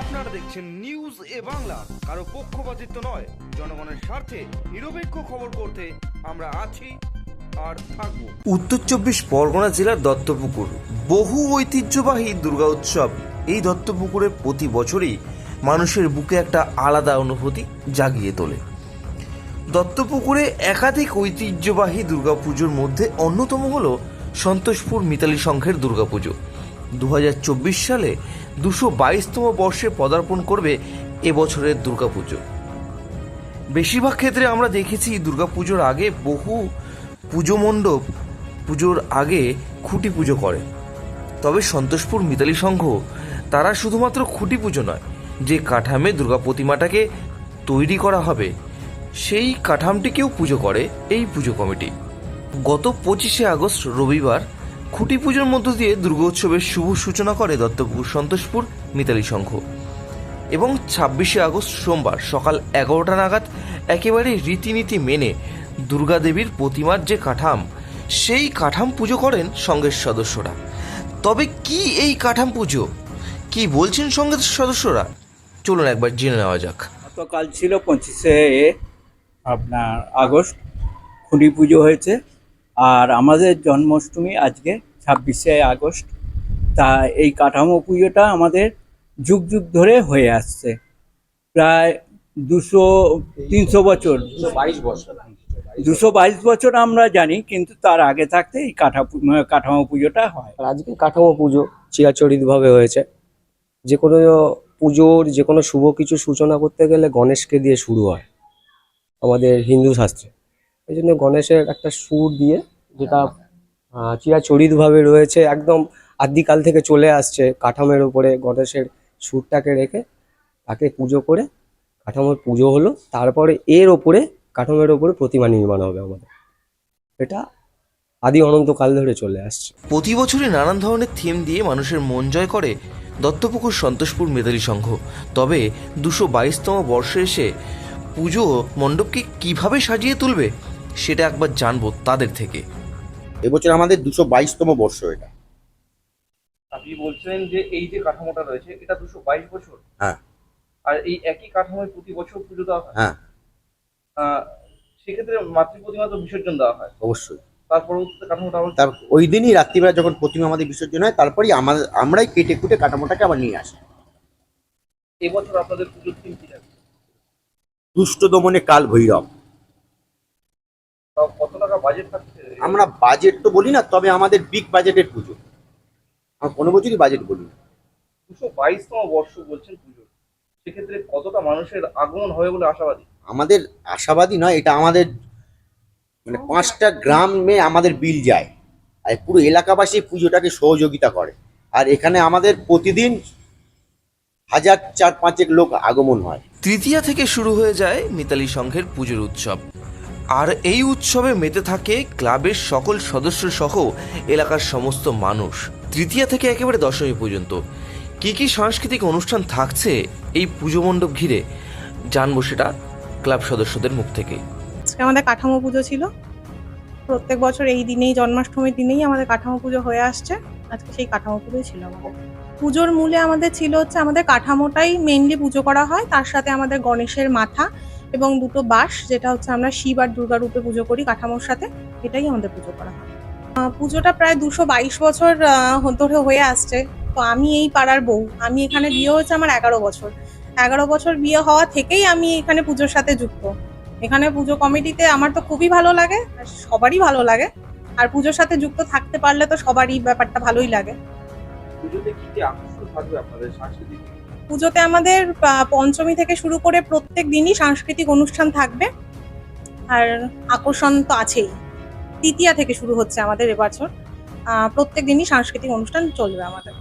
আপনারা দেখছেন নিউজ এ বাংলা। কারও পক্ষপাতিত্ব নয়, জনগণের স্বার্থে নিরপেক্ষ খবর করতে আমরা আছি আর উত্তর চব্বিশ পরগনা জেলার দত্তপুকুর। বহু ঐতিহ্যবাহী দুর্গা উৎসব। এই দত্তপুকুরে প্রতি বছরই মানুষের বুকে একটা আলাদা অনুভূতি জাগিয়ে তোলে। দত্তপুকুরে একাধিক ঐতিহ্যবাহী দুর্গাপুজোর মধ্যে অন্যতম হল সন্তোষপুর মিতালি সংঘের দুর্গাপুজো। দু হাজার চব্বিশ সালে দুশো বাইশতম বর্ষে পদার্পণ করবে এবছরের দুর্গাপুজো। বেশিরভাগ ক্ষেত্রে আমরা দেখেছি দুর্গাপুজোর আগে বহু পুজো মণ্ডপ পুজোর আগে খুঁটি পুজো করে। তবে সন্তোষপুর মিতালি সংঘ তারা শুধুমাত্র খুঁটি পুজো নয়, যে কাঠামে দুর্গা প্রতিমাটাকে তৈরি করা হবে, সেই কাঠামটিকেও পুজো করে এই পুজো কমিটি। গত পঁচিশে আগস্ট রবিবার খুঁটি পুজোর মধ্য দিয়ে দুর্গোৎসবের শুভ সূচনা করে দত্তপুর সন্তোষপুর মিতালি সংঘ। এবং ছাব্বিশে আগস্ট সোমবার সকাল এগারোটা নাগাদ একেবারে রীতিনীতি মেনে দুর্গাদেবীর প্রতিমার যে কাঠাম, সেই কাঠাম পুজো করেন সংঘের সদস্যরা। তবে কি এই কাঠাম পুজো? কি বলছেন সংঘের সদস্যরা? চলুন একবার জেনে নেওয়া যাক। গতকাল ছিল পঁচিশে আপনার আগস্ট, খুঁটি পুজো হয়েছে। আর আমাদের জন্মাষ্টমী আজকে ছাব্বিশে আগস্ট। তা এই কাঠামো পুজোটা আমাদের যুগ যুগ ধরে হয়ে আসছে। প্রায় দুশো, তিনশো বছর। দুশো বাইশ বছর আমরা জানি, কিন্তু তার আগে থাকতে এই কাঠা কাঠামো পুজোটা হয়। আজকে কাঠামো পুজো চিরাচরিতভাবে হয়েছে। যে কোনো পুজোর যে কোনো শুভ কিছু সূচনা করতে গেলে গণেশকে দিয়ে শুরু হয়। আমাদের হিন্দু শাস্ত্রে। এই জন্য গণেশের একটা সুর দিয়ে যেটা আহ, চিরাচরিতভাবে রয়েছে একদম আদিকাল থেকে চলে আসছে কাঠামোর উপরে গণেশের সুরটাকে রেখে তাকে পুজো করে কাঠামোর পুজো হলো তারপরে এর ওপরে কাঠামোর ওপরে প্রতিমা নির্মাণ হবে আমাদের। এটা আদি অনন্তকাল ধরে চলে আসছে। প্রতি বছরই নানান ধরনের থিম দিয়ে মানুষের মন জয় করে দত্তপুকুর সন্তোষপুর মেধালী সংঘ। তবে দুশো বাইশতম বর্ষে এসে পুজো মণ্ডপকে কীভাবে সাজিয়ে তুলবে? সেটা একবার জানব তাদের থেকে। এবছর আমাদের দুশো বাইশতম বর্ষ এটা। আপনি বলছিলেন যে এই যে কাঠামোটা রয়েছে এটা দুশো বাইশ বছর? হ্যাঁ। আর এই একই কাঠামোয় প্রতি বছর পুজো দেওয়া হয়? হ্যাঁ। সেক্ষেত্রে মাতৃ প্রতিমা তো বিসর্জন দেওয়া হয়। অবশ্যই। তার পরবর্তীতে কাঠামোটা আবার তার ওই দিনই রাত্রিবেলা যখন প্রতিমা আমাদের বিসর্জন হয় তারপরেই আমাদের আমরাই কেটে কুটে কাঠামোটাকে আবার নিয়ে আসি। এবছর আপনাদের পুজোর থিম কি থাকবে দুষ্ট দমনে কাল ভৈরব। আমরা বাজেট তো বলি না তবে আমাদের বিগ বাজেটের পুজো। আমরা কোনো বছরই বাজেট বলি না। দুশো বাইশতম বর্ষ বলছেন পুজোর। সেক্ষেত্রে কতটা মানুষের আগমন হবে বলে আশাবাদী? আমাদের আশাবাদী নয় এটা আমাদের মানে পাঁচটা গ্রামে আমাদের বিল যায়। আর পুরো এলাকাবাসী পুজোটাকে সহযোগিতা করে। আর এখানে আমাদের প্রতিদিন হাজার চার পাঁচেক লোক আগমন হয়। তৃতীয়া থেকে শুরু হয়ে যায় মিতালি সংঘের পুজোর উৎসব। আর এই উৎসবে মেতে থাকে ক্লাবের সকল সদস্য সহ এলাকার সমস্ত মানুষ। তৃতীয়া থেকে একেবারে দশমী পর্যন্ত। কি কি সাংস্কৃতিক অনুষ্ঠান থাকছে এই পুজো মণ্ডপ ঘিরে? জানব সেটা ক্লাব সদস্যদের মুখ থেকে। আমাদের কাঠামো পুজো ছিল। প্রত্যেক বছর এই দিনেই, জন্মাষ্টমীর দিনেই আমাদের কাঠামো পুজো হয়ে আসছে। আজকে সেই কাঠামো পুজোই ছিল পুজোর মূলে আমাদের ছিল হচ্ছে, আমাদের কাঠামোটাই মেনলি পুজো করা হয়। তার সাথে আমাদের গণেশের মাথা। এবং দুটো বাঁশ, যেটা হচ্ছে আমরা শিব আর দুর্গা রূপে পুজো করি কাঠামোর সাথে, এটাই আমাদের পুজো করা পুজোটা প্রায় দুশো বাইশ বছর ধরে হয়ে আসছে। তো আমি এই পাড়ার বউ। আমি এখানে বিয়ে হয়েছে আমার এগারো বছর। এগারো বছর বিয়ে হওয়া থেকেই আমি এখানে পুজোর সাথে যুক্ত। এখানে পুজো কমিটিতে আমার তো খুবই ভালো লাগে, আর সবারই ভালো লাগে। আর পুজোর সাথে যুক্ত থাকতে পারলে তো সবারই ব্যাপারটা ভালোই লাগে। পুজোতে কি আকর্ষণ থাকবে আপনাদের সাংস্কৃতিক পুজোতে আমাদের পঞ্চমী থেকে শুরু করে প্রত্যেক দিনই সাংস্কৃতিক অনুষ্ঠান থাকবে। আর আকর্ষণ তো আছেই। তৃতীয়া থেকে শুরু হচ্ছে আমাদের এবছর। প্রত্যেক দিনই সাংস্কৃতিক অনুষ্ঠান চলবে আমাদের।